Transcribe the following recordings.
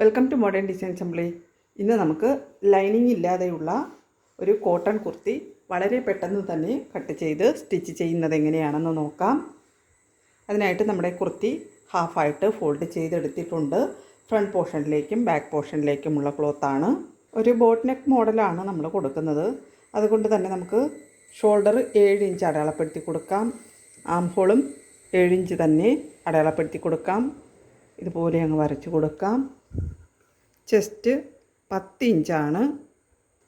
Welcome to modern design assembly ഇന്ന് നമുക്ക് lining ഇല്ലാതെയുള്ള ഒരു കോട്ടൺ കുർത്തി വളരെ പെട്ടെന്ന് തന്നെ കട്ട് ചെയ്ത് സ്റ്റിച്ച് ചെയ്യുന്നത് എങ്ങനെയാണെന്ന് നോക്കാം. അതിനായിട്ട് നമ്മുടെ കുർത്തി ഹാഫായിട്ട് ഫോൾഡ് ചെയ്തെടുത്തിട്ടുണ്ട്. ഫ്രണ്ട് പോർഷനിലേക്കും ബാക്ക് പോർഷനിലേക്കുമുള്ള ക്ലോത്താണ് ഒരു ബോട്ട് നെക്ക് മോഡലാണ് നമ്മൾ കൊടുക്കുന്നത്. അതുകൊണ്ട് തന്നെ നമുക്ക് ഷോൾഡർ ഏഴ് ഇഞ്ച് അടയാളപ്പെടുത്തി കൊടുക്കാം. ആം ഹോളും ഏഴിഞ്ച് തന്നെ അടയാളപ്പെടുത്തി കൊടുക്കാം. ഇതുപോലെ അങ്ങ് വരച്ചു കൊടുക്കാം. ചെസ്റ്റ് പത്ത് ഇഞ്ചാണ്.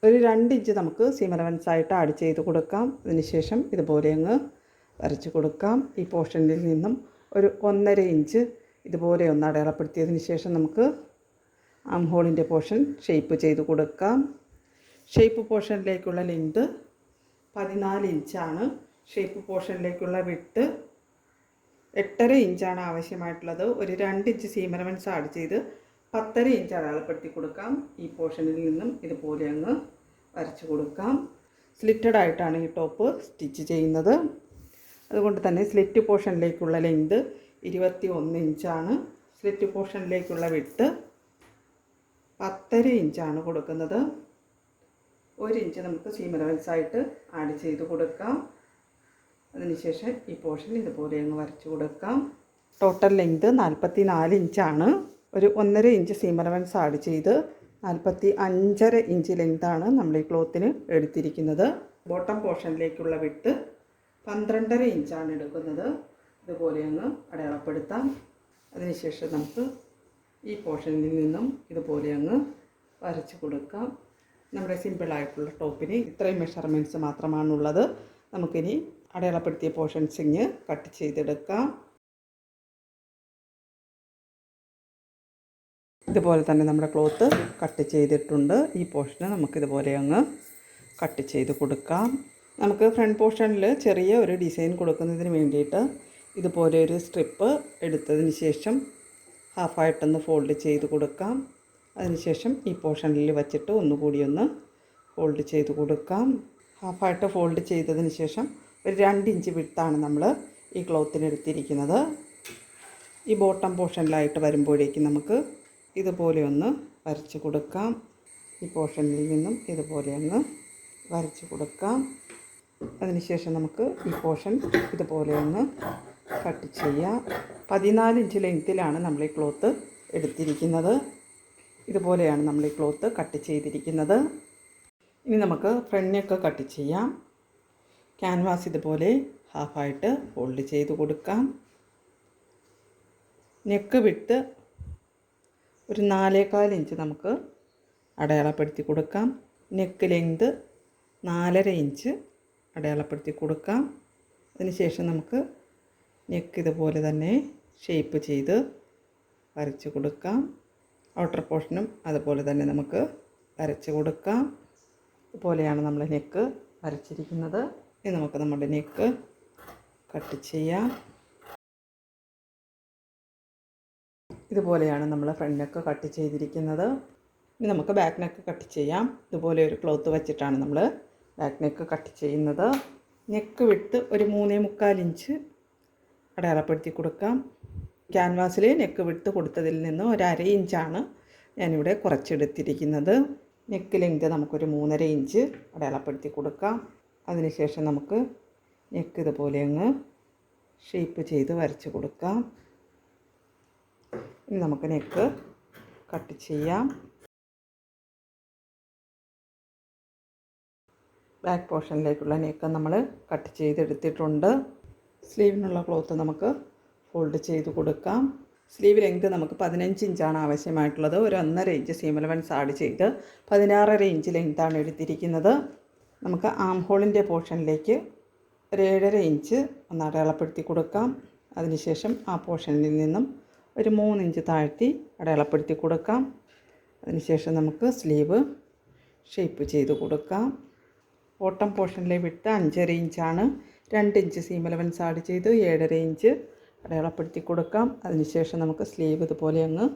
ഒരു രണ്ട് ഇഞ്ച് നമുക്ക് സിമലവൻസായിട്ട് ആഡ് ചെയ്ത് കൊടുക്കാം. അതിനുശേഷം ഇതുപോലെ അങ്ങ് വരച്ച് കൊടുക്കാം. ഈ പോർഷനിൽ നിന്നും ഒരു ഒന്നര ഇഞ്ച് ഇതുപോലെ ഒന്ന് അടയാളപ്പെടുത്തിയതിന് ശേഷം നമുക്ക് ആം ഹോളിന്റെ പോർഷൻ ഷേപ്പ് ചെയ്ത് കൊടുക്കാം. ഷേപ്പ് പോർഷനിലേക്കുള്ള ലെങ്ത് പതിനാല് ഇഞ്ചാണ്. ഷേപ്പ് പോർഷനിലേക്കുള്ള വിട്ട് എട്ടര ഇഞ്ചാണ് ആവശ്യമായിട്ടുള്ളത്. ഒരു രണ്ട് ഇഞ്ച് സീമലവൻസ് ആഡ് ചെയ്ത് പത്തര ഇഞ്ച് അടയാളപ്പെടുത്തി കൊടുക്കാം. ഈ പോർഷനിൽ നിന്നും ഇതുപോലെ അങ്ങ് വരച്ചു കൊടുക്കാം. സ്ലിറ്റഡ് ആയിട്ടാണ് ഈ ടോപ്പ് സ്റ്റിച്ച് ചെയ്യുന്നത്. അതുകൊണ്ട് തന്നെ സ്ലിറ്റ് പോർഷനിലേക്കുള്ള ലെങ്ത് ഇരുപത്തി ഒന്ന് ഇഞ്ചാണ് സ്ലിറ്റ് പോർഷനിലേക്കുള്ള വിട്ട് പത്തര ഇഞ്ചാണ് കൊടുക്കുന്നത്. ഒരു ഇഞ്ച് നമുക്ക് സീമ ആയിട്ട് ആഡ് ചെയ്ത് കൊടുക്കാം. അതിനുശേഷം ഈ പോർഷൻ ഇതുപോലെ അങ്ങ് വരച്ചു കൊടുക്കാം. ടോട്ടൽ ലെങ്ത് നാൽപ്പത്തി നാല് ഇഞ്ചാണ് ഒരു ഒന്നര ഇഞ്ച് സീം അലവൻസ് ആഡ് ചെയ്ത് നാൽപ്പത്തി അഞ്ചര ഇഞ്ച് ലെങ്താണ് നമ്മൾ ഈ ക്ലോത്തിന് എടുത്തിരിക്കുന്നത്. ബോട്ടം പോർഷനിലേക്കുള്ള വിട്ട് പന്ത്രണ്ടര ഇഞ്ചാണ് എടുക്കുന്നത്. ഇതുപോലെ ഒന്ന് അടയാളപ്പെടുത്താം. അതിനുശേഷം നമുക്ക് ഈ പോർഷനിൽ നിന്നും ഇതുപോലെ അങ്ങ് വരച്ച് കൊടുക്കാം. നമ്മുടെ സിമ്പിളായിട്ടുള്ള ടോപ്പിന് ഇത്രയും മെഷർമെന്റ്സ് മാത്രമാണുള്ളത്. നമുക്കിനി അടയാളപ്പെടുത്തിയ പോർഷൻസ് ഇങ്ങ് കട്ട് ചെയ്തെടുക്കാം. ഇതുപോലെ തന്നെ നമ്മുടെ ക്ലോത്ത് കട്ട് ചെയ്തിട്ടുണ്ട്. ഈ പോർഷന് നമുക്കിതുപോലെ അങ്ങ് കട്ട് ചെയ്ത് കൊടുക്കാം. നമുക്ക് ഫ്രണ്ട് പോർഷനിൽ ചെറിയ ഒരു ഡിസൈൻ കൊടുക്കുന്നതിന് വേണ്ടിയിട്ട് ഇതുപോലെ ഒരു സ്ട്രിപ്പ് എടുത്തതിന് ശേഷം ഹാഫായിട്ടൊന്ന് ഫോൾഡ് ചെയ്ത് കൊടുക്കാം. അതിനുശേഷം ഈ പോർഷനിൽ വച്ചിട്ട് ഒന്നുകൂടി ഒന്ന് ഫോൾഡ് ചെയ്ത് കൊടുക്കാം. ഹാഫായിട്ട് ഫോൾഡ് ചെയ്തതിന് ശേഷം ഒരു രണ്ട് ഇഞ്ച് വിട്ടാണ് നമ്മൾ ഈ ക്ലോത്തിന് എടുത്തിരിക്കുന്നത്. ഈ ബോട്ടം പോർഷനിലായിട്ട് വരുമ്പോഴേക്കും നമുക്ക് ഇതുപോലെ ഒന്ന് വരച്ച് കൊടുക്കാം. ഈ പോർഷനിൽ നിന്നും ഇതുപോലെ ഒന്ന് വരച്ച് കൊടുക്കാം. അതിനുശേഷം നമുക്ക് ഈ പോർഷൻ ഇതുപോലെ ഒന്ന് കട്ട് ചെയ്യാം. പതിനാല് ഇഞ്ച് ലെങ്ത്തിലാണ് നമ്മൾ ഈ ക്ലോത്ത് എടുത്തിരിക്കുന്നത്. ഇതുപോലെയാണ് നമ്മൾ ഈ ക്ലോത്ത് കട്ട് ചെയ്തിരിക്കുന്നത്. ഇനി നമുക്ക് ഫ്രണ്ട് നെക്ക് കട്ട് ചെയ്യാം. ക്യാൻവാസ് ഇതുപോലെ ഹാഫായിട്ട് ഫോൾഡ് ചെയ്ത് കൊടുക്കാം. നെക്ക് വിട്ട് ഒരു നാലേകാൽ ഇഞ്ച് നമുക്ക് അടയാളപ്പെടുത്തി കൊടുക്കാം. നെക്ക് ലെങ്ത് നാലര ഇഞ്ച് അടയാളപ്പെടുത്തി കൊടുക്കാം. അതിനുശേഷം നമുക്ക് നെക്ക് ഇതുപോലെ തന്നെ ഷേപ്പ് ചെയ്ത് വരച്ച് കൊടുക്കാം. ഔട്ടർ പോർഷനും അതുപോലെ തന്നെ നമുക്ക് വരച്ച് കൊടുക്കാം. ഇതുപോലെയാണ് നമ്മൾ നെക്ക് വരച്ചിരിക്കുന്നത്. ഇനി നമുക്ക് നമ്മുടെ നെക്ക് കട്ട് ചെയ്യാം. ഇതുപോലെയാണ് നമ്മൾ ഫ്രണ്ട് നെക്ക് കട്ട് ചെയ്തിരിക്കുന്നത്. ഇനി നമുക്ക് ബാക്ക് നെക്ക് കട്ട് ചെയ്യാം. ഇതുപോലെ ഒരു ക്ലോത്ത് വെച്ചിട്ടാണ് നമ്മൾ ബാക്ക് നെക്ക് കട്ട് ചെയ്യുന്നത്. നെക്ക് വിട്ട് ഒരു മൂന്നേ മുക്കാൽ ഇഞ്ച് അടയാളപ്പെടുത്തി കൊടുക്കാം. ക്യാൻവാസിൽ നെക്ക് വിട്ട് കൊടുത്തതിൽ നിന്ന് ഒരു അര ഇഞ്ചാണ് ഞാനിവിടെ കുറച്ചെടുത്തിരിക്കുന്നത്. നെക്ക് ലെങ്ത് നമുക്കൊരു മൂന്നര ഇഞ്ച് അടയാളപ്പെടുത്തി കൊടുക്കാം. അതിനുശേഷം നമുക്ക് നെക്ക് ഇതുപോലെ അങ്ങ് ഷേപ്പ് ചെയ്ത് വരച്ച് കൊടുക്കാം. ഇനി നമുക്ക് നെക്ക് കട്ട് ചെയ്യാം. ബാക്ക് പോർഷനിലേക്കുള്ള നെക്ക് നമ്മൾ കട്ട് ചെയ്തെടുത്തിട്ടുണ്ട്. സ്ലീവിനുള്ള ക്ലോത്ത് നമുക്ക് ഫോൾഡ് ചെയ്ത് കൊടുക്കാം. സ്ലീവ് ലെങ്ത് നമുക്ക് പതിനഞ്ച് ഇഞ്ചാണ് ആവശ്യമായിട്ടുള്ളത്. ഒരു ഒന്നര ഇഞ്ച് സീം അലവൻസ് ആഡ് ചെയ്ത് പതിനാറര ഇഞ്ച് ലെങ്ത്താണ് എടുത്തിരിക്കുന്നത്. നമുക്ക് ആം ഹോളിന്റെ പോർഷനിലേക്ക് ഒരു ഏഴര ഇഞ്ച് ഒന്ന് അടയാളപ്പെടുത്തി കൊടുക്കാം. അതിനുശേഷം ആ പോർഷനിൽ നിന്നും ഒരു മൂന്നിഞ്ച് താഴ്ത്തി അടയാളപ്പെടുത്തി കൊടുക്കാം. അതിനുശേഷം നമുക്ക് സ്ലീവ് ഷേപ്പ് ചെയ്ത് കൊടുക്കാം. ബോട്ടം പോർഷനിലെ വിട്ട് അഞ്ചര ഇഞ്ചാണ്. രണ്ട് ഇഞ്ച് സീം അലവൻസ് ആഡ് ചെയ്ത് ഏഴര ഇഞ്ച് അടയാളപ്പെടുത്തി കൊടുക്കാം. അതിനുശേഷം നമുക്ക് സ്ലീവ് ഇതുപോലെ അങ്ങ്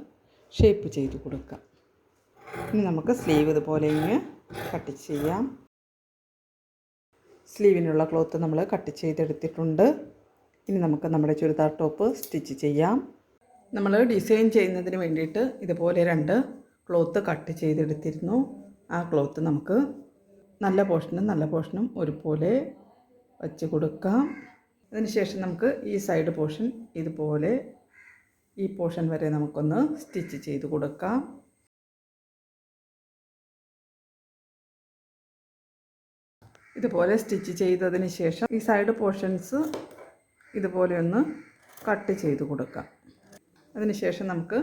ഷേപ്പ് ചെയ്ത് കൊടുക്കാം. ഇനി നമുക്ക് സ്ലീവ് ഇതുപോലെ അങ്ങ് കട്ട് ചെയ്യാം. സ്ലീവിനുള്ള ക്ലോത്ത് നമ്മൾ കട്ട് ചെയ്തെടുത്തിട്ടുണ്ട്. ഇനി നമുക്ക് നമ്മുടെ ചുരിദാർ ടോപ്പ് സ്റ്റിച്ച് ചെയ്യാം. നമ്മൾ ഡിസൈൻ ചെയ്യുന്നതിന് വേണ്ടിയിട്ട് ഇതുപോലെ രണ്ട് ക്ലോത്ത് കട്ട് ചെയ്തെടുത്തിരുന്നു. ആ ക്ലോത്ത് നമുക്ക് നല്ല പോർഷനും നല്ല പോർഷനും ഒരുപോലെ വച്ച് കൊടുക്കാം. അതിനുശേഷം നമുക്ക് ഈ സൈഡ് പോർഷൻ ഇതുപോലെ ഈ പോർഷൻ വരെ നമുക്കൊന്ന് സ്റ്റിച്ച് ചെയ്ത് കൊടുക്കാം. ഇതുപോലെ സ്റ്റിച്ച് ചെയ്തതിന് ശേഷം ഈ സൈഡ് പോർഷൻസ് ഇതുപോലെ ഒന്ന് കട്ട് ചെയ്ത് കൊടുക്കാം. അതിനുശേഷം നമുക്ക്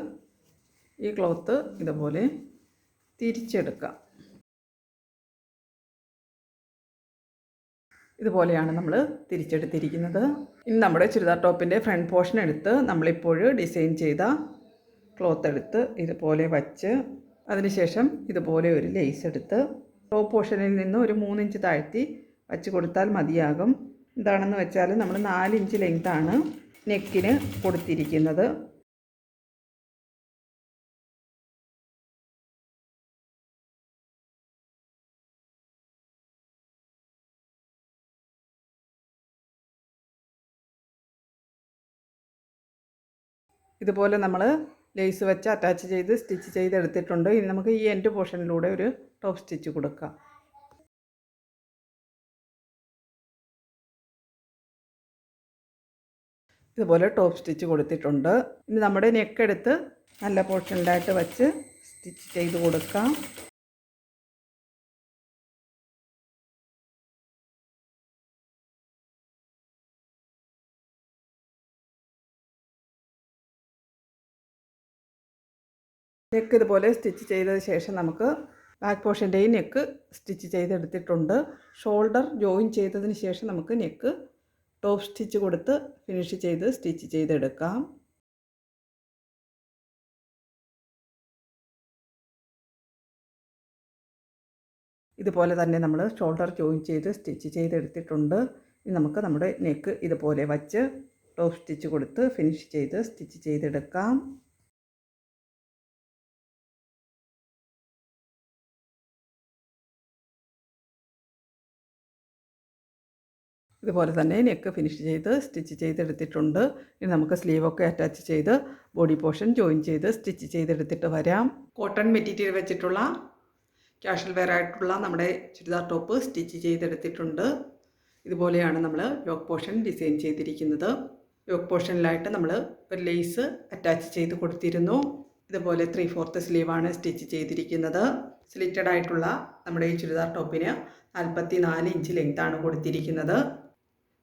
ഈ ക്ലോത്ത് ഇതുപോലെ തിരിച്ചെടുക്കാം. ഇതുപോലെയാണ് നമ്മൾ തിരിച്ചെടുത്തിരിക്കുന്നത്. ഇനി നമ്മുടെ ചുരിദാർ ടോപ്പിന്റെ ഫ്രണ്ട് പോർഷൻ എടുത്ത് നമ്മളിപ്പോൾ ഡിസൈൻ ചെയ്ത ക്ലോത്ത് എടുത്ത് ഇതുപോലെ വച്ച് അതിനുശേഷം ഇതുപോലെ ഒരു ലേസ് എടുത്ത് ടോപ്പ് പോർഷനിൽ നിന്ന് ഒരു മൂന്നിഞ്ച് താഴ്ത്തി വച്ച് കൊടുത്താൽ മതിയാകും. എന്താണെന്ന് വെച്ചാൽ നമ്മൾ നാലിഞ്ച് ലെങ്ത്താണ് നെക്കിന് കൊടുത്തിരിക്കുന്നത്. ഇതുപോലെ നമ്മൾ ലേസ് വെച്ച് അറ്റാച്ച് ചെയ്ത് സ്റ്റിച്ച് ചെയ്ത് എടുത്തിട്ടുണ്ട്. ഇനി നമുക്ക് ഈ എൻഡ് പോർഷനിലൂടെ ഒരു ടോപ്പ് സ്റ്റിച്ച് കൊടുക്കാം. ഇതുപോലെ ടോപ്പ് സ്റ്റിച്ച് കൊടുത്തിട്ടുണ്ട്. ഇനി നമ്മുടെ നെക്ക് എടുത്ത് നല്ല പോർഷനിലായിട്ട് വെച്ച് സ്റ്റിച്ച് ചെയ്ത് കൊടുക്കാം. നെക്ക് ഇതുപോലെ സ്റ്റിച്ച് ചെയ്തതിന് ശേഷം നമുക്ക് ബാക്ക് പോർഷന്റെയും നെക്ക് സ്റ്റിച്ച് ചെയ്തെടുത്തിട്ടുണ്ട്. ഷോൾഡർ ജോയിൻ ചെയ്തതിന് ശേഷം നമുക്ക് നെക്ക് ടോപ്പ് സ്റ്റിച്ച് കൊടുത്ത് ഫിനിഷ് ചെയ്ത് സ്റ്റിച്ച് ചെയ്തെടുക്കാം. ഇതുപോലെ തന്നെ നമ്മൾ ഷോൾഡർ ജോയിൻ ചെയ്ത് സ്റ്റിച്ച് ചെയ്തെടുത്തിട്ടുണ്ട്. ഇനി നമുക്ക് നമ്മുടെ നെക്ക് ഇതുപോലെ വച്ച് ടോപ്പ് സ്റ്റിച്ച് കൊടുത്ത് ഫിനിഷ് ചെയ്ത് സ്റ്റിച്ച് ചെയ്തെടുക്കാം. ഇതുപോലെ തന്നെ നെക്ക് ഫിനിഷ് ചെയ്ത് സ്റ്റിച്ച് ചെയ്തെടുത്തിട്ടുണ്ട്. ഇനി നമുക്ക് സ്ലീവൊക്കെ അറ്റാച്ച് ചെയ്ത് ബോഡി പോർഷൻ ജോയിൻ ചെയ്ത് സ്റ്റിച്ച് ചെയ്തെടുത്തിട്ട് വരാം. കോട്ടൺ മെറ്റീരിയൽ വെച്ചിട്ടുള്ള ക്യാഷ്വൽ വെയർ ആയിട്ടുള്ള നമ്മുടെ ചുരിദാർ ടോപ്പ് സ്റ്റിച്ച് ചെയ്തെടുത്തിട്ടുണ്ട്. ഇതുപോലെയാണ് നമ്മൾ യോക്ക് പോർഷൻ ഡിസൈൻ ചെയ്തിരിക്കുന്നത്. യോക്ക് പോർഷനിലായിട്ട് നമ്മൾ ഒരു ലേസ് അറ്റാച്ച് ചെയ്ത് കൊടുത്തിരുന്നു. ഇതുപോലെ ത്രീ ഫോർത്ത് സ്ലീവാണ് സ്റ്റിച്ച് ചെയ്തിരിക്കുന്നത്. സ്ലിറ്റഡ് ആയിട്ടുള്ള നമ്മുടെ ഈ ചുരിദാർ ടോപ്പിന് നാൽപ്പത്തി നാല് ഇഞ്ച് ലെങ്ത്താണ് കൊടുത്തിരിക്കുന്നത്.